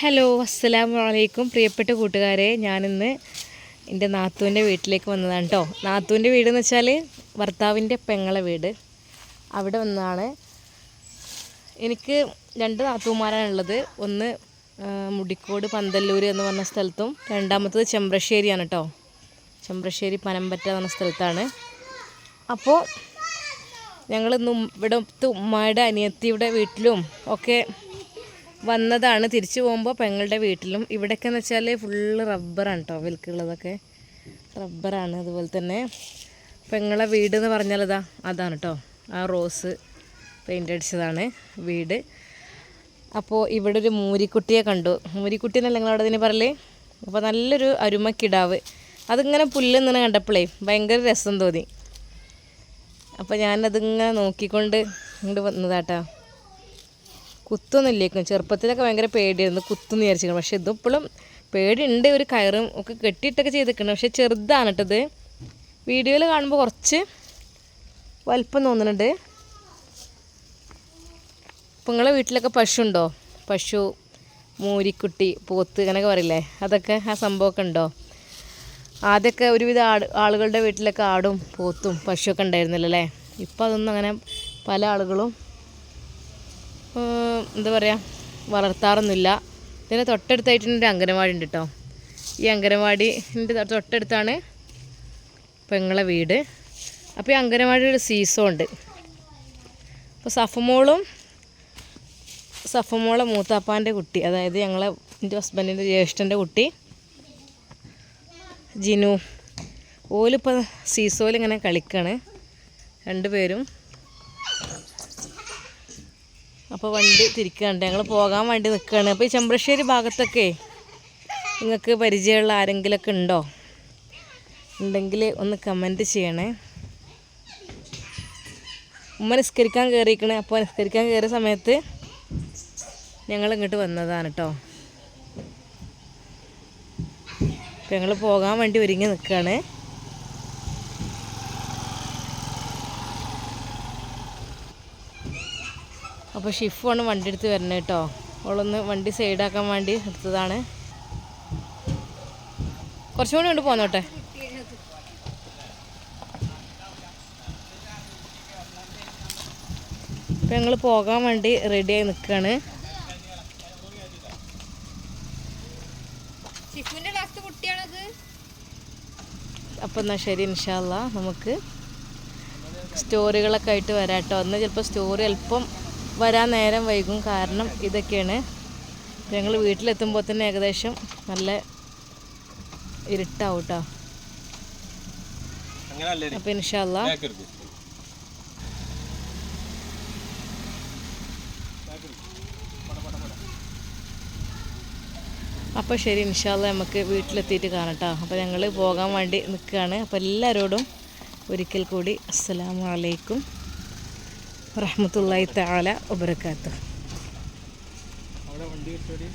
Hello അസ്സലാമു അലൈക്കും. പ്രിയപ്പെട്ട കൂട്ടുകാരെ ഞാനിന്ന് എന്റെ നാത്തൂന്റെ വീട്ടിലേക്ക് വന്നതാണ് കേട്ടോ വീട് എന്ന് വെച്ചാൽ ഭർത്താവിന്റെ പെങ്ങളെ വീട്. അവിടെ വന്നതാണ്. എനിക്ക് രണ്ട് നാത്തൂമാരാണുള്ളത് ഒന്ന് മുടിക്കോട് പന്തല്ലൂർ എന്ന് പറഞ്ഞ സ്ഥലത്തും രണ്ടാമത്തത് ചെമ്പ്രശ്ശേരിയാണ് കേട്ടോ ചെമ്പ്രശ്ശേരി പനമ്പറ്റ എന്ന സ്ഥലത്താണ്. അപ്പോൾ ഞങ്ങൾ ഇന്ന് ഇവിടെ ഉമ്മയുടെ അനിയത്തിയുടെ വീട്ടിലും ഒക്കെ വന്നതാണ്. തിരിച്ചു പോകുമ്പോൾ പെങ്ങളുടെ വീട്ടിലും. ഇവിടെയൊക്കെ എന്ന് വെച്ചാൽ ഫുള്ള് റബ്ബറാണ് കേട്ടോ വിൽക്കുള്ളതൊക്കെ. റബ്ബറാണ് അതുപോലെ തന്നെ പെങ്ങളെ വീട് എന്ന് പറഞ്ഞാൽ ഇതാ അതാണ് കേട്ടോ ആ റോസ് പെയിന്റ് അടിച്ചതാണ് വീട്. അപ്പോൾ ഇവിടെ ഒരു മൂരിക്കുട്ടിയെ കണ്ടു. മൂരിക്കുട്ടി എന്നല്ല നിങ്ങളവിടെ ഇതിന് പറയലേ? അപ്പോൾ നല്ലൊരു അരുമക്കിടാവ്. അതിങ്ങനെ പുല്ല് നിന്ന് കണ്ടപ്പോഴേ ഭയങ്കര രസം തോന്നി. അപ്പോൾ ഞാനതിങ്ങനെ നോക്കിക്കൊണ്ട് ഇങ്ങോട്ട് വന്നതാട്ടാ കുത്തൊന്നുമില്ലേക്കും. ചെറുപ്പത്തിലൊക്കെ ഭയങ്കര പേടിയായിരുന്നു. കുത്തുന്ന് വിചാരിച്ചു പക്ഷെ ഇതിപ്പോഴും പേടിയുണ്ട്. ഒരു കയറും ഒക്കെ കെട്ടിയിട്ടൊക്കെ ചെയ്തിരിക്കണം പക്ഷെ ചെറുതാണ് കേട്ടത് വീഡിയോയിൽ കാണുമ്പോൾ കുറച്ച് വലിപ്പം തോന്നുന്നുണ്ട്. ഇപ്പം നിങ്ങളെ വീട്ടിലൊക്കെ പശു ഉണ്ടോ പശു മൂരിക്കുട്ടി പോത്ത് അങ്ങനെയൊക്കെ പറയില്ലേ? അതൊക്കെ ആ സംഭവമൊക്കെ ഉണ്ടോ? ആദ്യമൊക്കെ ഒരുവിധ ആട് ആളുകളുടെ വീട്ടിലൊക്കെ ആടും പോത്തും പശുവൊക്കെ ഉണ്ടായിരുന്നില്ലല്ലേ ഇപ്പം അതൊന്നും അങ്ങനെ പല ആളുകളും എന്താ പറയുക വളർത്താറൊന്നുമില്ല. ഇതിന് തൊട്ടടുത്തായിട്ട് ഒരു അംഗനവാടി ഉണ്ട് കേട്ടോ ഈ അംഗനവാടിന്റെ തൊട്ടടുത്താണ് പെങ്ങളെ വീട്. അപ്പോൾ ഈ അംഗനവാടിയുടെ സീസോ ഉണ്ട്. അപ്പോൾ സഫമോളും സഫമോളെ മൂത്താപ്പാന്റെ കുട്ടി അതായത് ഞങ്ങളെ എന്റെ ഹസ്ബൻഡിന്റെ ജ്യേഷ്ഠന്റെ കുട്ടി ജിനു. ഓലിപ്പോൾ സീസോയിൽ ഇങ്ങനെ കളിക്കാണ്. രണ്ടുപേരും അപ്പോൾ വണ്ടി തിരിക്കുന്നുണ്ട് ഞങ്ങൾ പോകാൻ വേണ്ടി നിൽക്കുകയാണ് അപ്പോൾ ഈ ചെമ്പ്രശ്ശേരി ഭാഗത്തൊക്കെ നിങ്ങൾക്ക് പരിചയമുള്ള ആരെങ്കിലുമൊക്കെ ഉണ്ടോ? ഉണ്ടെങ്കിൽ ഒന്ന് കമന്റ് ചെയ്യണേ. ഉമ്മ നിസ്കരിക്കാൻ കയറിയിരിക്കണേ അപ്പോൾ നിസ്കരിക്കാൻ കയറിയ സമയത്ത് ഞങ്ങൾ ഇങ്ങോട്ട് വന്നതാണ് കേട്ടോ അപ്പോൾ ഞങ്ങൾ പോകാൻ വേണ്ടി ഒരുങ്ങി നിൽക്കുകയാണ് അപ്പോൾ ഷിഫാണ് വണ്ടി എടുത്ത് വരണേ കേട്ടോ അവളൊന്ന് വണ്ടി സൈഡാക്കാൻ വേണ്ടി എടുത്തതാണ്. കുറച്ചും കൂടി കൊണ്ട് പോന്നോട്ടെ. ഇപ്പം ഞങ്ങൾ പോകാൻ വേണ്ടി റെഡിയായി നിൽക്കുകയാണ് അപ്പം എന്നാൽ ശരി ഇൻഷാല്ല നമുക്ക് സ്റ്റോറികളൊക്കെ ആയിട്ട് വരാം കേട്ടോ അന്ന് ചിലപ്പോൾ സ്റ്റോറി അല്പം വരാൻ നേരം വൈകും കാരണം ഇതൊക്കെയാണ്. ഞങ്ങൾ വീട്ടിലെത്തുമ്പോൾ തന്നെ ഏകദേശം നല്ല ഇരുട്ടാവും കേട്ടോ അപ്പം ഇൻഷാല്ല അപ്പോൾ ശരി ഇൻഷാല്ല നമുക്ക് വീട്ടിലെത്തിയിട്ട് കാണട്ടോ. അപ്പം അപ്പോൾ ഞങ്ങൾ പോകാൻ വേണ്ടി നിൽക്കുകയാണ് അപ്പോൾ എല്ലാവരോടും ഒരിക്കൽ കൂടി അസ്സലാമു അലൈക്കും വണ്ടി തആല